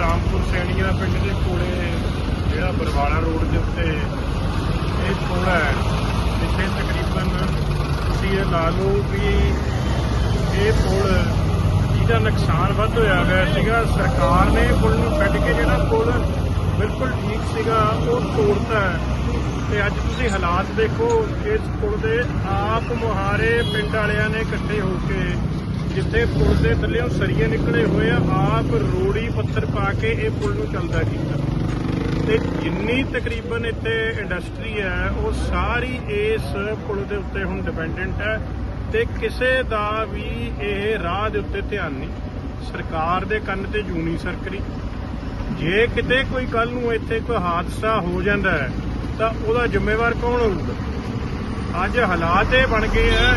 ਰਾਮਪੁਰ ਮੀਨਾ ਪਿੰਡ ਦੇ ਕੋਲੇ ਜਿਹੜਾ ਬਰਵਾਲਾ ਰੋਡ ਦੇ ਉੱਤੇ ਇਹ ਪੁਲ ਹੈ, ਜਿੱਥੇ ਤਕਰੀਬਨ ਤੁਸੀਂ ਇਹ ਲਾ ਲਓ ਵੀ ਇਹ ਪੁਲ ਜਿਹਦਾ ਨੁਕਸਾਨ ਵੱਧ ਹੋਇਆ ਹੋਇਆ ਸੀਗਾ ਸਰਕਾਰ ਨੇ ਪੁਲ ਨੂੰ ਕੱਢ ਕੇ ਜਿਹੜਾ ਪੁਲ ਬਿਲਕੁਲ ਠੀਕ ਸੀਗਾ, ਉਹ ਤੋੜਤਾ ਹੈ। ਤੇ ਅੱਜ ਤੁਸੀਂ ਹਾਲਾਤ ਦੇਖੋ, ਇਸ ਪੁਲ ਦੇ ਆਪ ਮੁਹਾਰੇ ਪਿੰਡ ਵਾਲਿਆਂ ਨੇ ਇਕੱਠੇ ਹੋ ਕੇ ਜਿੱਥੇ ਪੁਲ ਦੇ ਥੱਲੇੋਂ ਸਰੀਏ ਨਿਕਲੇ ਹੋਏ ਆ, ਆਪ ਰੋੜੀ ਪੱਥਰ ਪਾ ਕੇ ਇਹ ਪੁਲ ਨੂੰ ਚੱਲਦਾ ਕੀਤਾ। ਤੇ ਜਿੰਨੀ ਤਕਰੀਬਨ ਇੱਥੇ ਇੰਡਸਟਰੀ ਹੈ, ਉਹ ਸਾਰੀ ਇਸ ਪੁਲ ਦੇ ਉੱਤੇ ਹੁਣ ਡਿਪੈਂਡੈਂਟ ਹੈ ਤੇ ਕਿਸੇ ਦਾ ਵੀ ਇਹ ਰਾਹ ਦੇ ਉੱਤੇ ਧਿਆਨ ਨਹੀਂ। ਸਰਕਾਰ ਦੇ ਕੰਨ ਤੇ ਜੂਨੀ ਸਰਕਰੀ। ਜੇ ਕਿਤੇ ਕੋਈ ਕੱਲ ਨੂੰ ਇੱਥੇ ਕੋਈ ਹਾਦਸਾ ਹੋ ਜਾਂਦਾ ਹੈ, ਤਾਂ ਉਹਦਾ ਜ਼ਿੰਮੇਵਾਰ ਕੌਣ ਹੋਊਗਾ? ਅੱਜ ਹਾਲਾਤ ਇਹ ਬਣ ਗਏ ਆ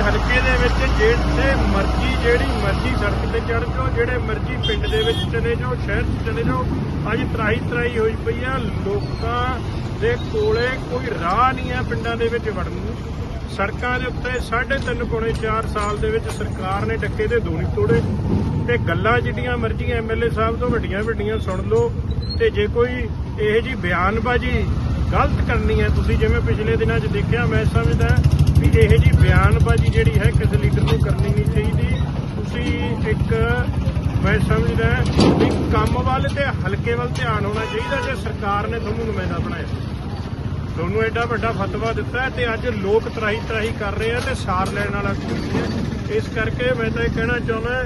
ਵੀ ਹਲਕੇ ਦੇ ਵਿੱਚ ਜਿੱਥੇ ਮਰਜ਼ੀ, ਜਿਹੜੀ ਮਰਜ਼ੀ ਸੜਕ ਤੇ ਚੜ ਜਾਓ, ਜਿਹੜੇ ਮਰਜ਼ੀ ਪਿੰਡ ਦੇ ਵਿੱਚ ਚਲੇ ਜਾਓ, ਸ਼ਹਿਰ 'ਚ ਚਲੇ ਜਾਓ, ਅੱਜ ਤਰਾਈ ਤਰਾਈ ਹੋਈ ਪਈ ਆ, ਲੋਕਾਂ ਦੇ ਕੋਲੇ ਕੋਈ ਰਾਹ ਨਹੀਂ ਆ ਪਿੰਡਾਂ ਦੇ ਵਿੱਚ ਵੜਨ ਨੂੰ। ਸੜਕਾਂ ਦੇ ਉੱਤੇ 3.5 ਪੌਣੇ 4 ਸਾਲ ਦੇ ਵਿੱਚ ਸਰਕਾਰ ਨੇ ਡੱਕੇ ਦੇ ਦੋਨੀ ਤੋੜੇ ਤੇ ਗੱਲਾਂ ਜਿੱਡੀਆਂ ਮਰਜ਼ੀ ਐਮਐਲਏ ਸਾਹਿਬ ਤੋਂ ਵੱਡੀਆਂ ਵੱਡੀਆਂ ਸੁਣ ਲਓ ਤੇ ਜੇ ਕੋਈ ਇਹ ਜੀ ਬਿਆਨਬਾਜ਼ੀ ਗਲਤ ਕਰਨੀ ਹੈ। ਤੁਸੀਂ ਜਿਵੇਂ ਪਿਛਲੇ ਦਿਨਾਂ 'ਚ ਦੇਖਿਆ, ਮੈਂ ਸਮਝਦਾ ਵੀ ਇਹ ਜੀ ਬਿਆਨਬਾਜ਼ੀ ਜਿਹੜੀ ਹੈ ਕਿਸੇ ਲੀਡਰ ਨੂੰ ਕਰਨੀ ਨਹੀਂ ਚਾਹੀਦੀ। ਤੁਸੀਂ ਇੱਕ, ਮੈਂ ਸਮਝਦਾ ਵੀ ਕੰਮ ਵੱਲ ਤੇ ਹਲਕੇ ਵੱਲ ਧਿਆਨ ਹੋਣਾ ਚਾਹੀਦਾ ਜੇ ਸਰਕਾਰ ਨੇ ਤੁਹਾਨੂੰ ਨੁਮਾਇੰਦਾ ਬਣਾਇਆ। ਤੁਹਾਨੂੰ ਐਡਾ ਵੱਡਾ ਫਤਵਾ ਦਿੱਤਾ ਹੈ ਤੇ ਅੱਜ ਲੋਕ ਤਰਾਹੀ ਤਰਾਹੀ ਕਰ ਰਹੇ ਆ ਤੇ ਸਾਰ ਲੈਣ ਵਾਲਾ ਕੋਈ ਨਹੀਂ ਹੈ। ਇਸ ਕਰਕੇ ਮੈਂ ਤਾਂ ਇਹ ਕਹਿਣਾ ਚਾਹੁੰਦਾ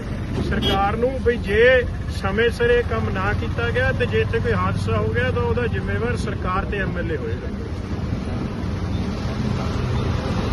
ਸਰਕਾਰ ਨੂੰ ਵੀ ਜੇ ਸਮੇਂ ਸਿਰ ਇਹ ਕੰਮ ਨਾ ਕੀਤਾ ਗਿਆ ਤੇ ਜੇ ਇੱਥੇ ਕੋਈ ਹਾਦਸਾ ਹੋ ਗਿਆ ਤਾਂ ਉਹਦਾ ਜ਼ਿੰਮੇਵਾਰ ਸਰਕਾਰ ਤੇ ਐਮਐਲਏ ਹੋਏਗਾ।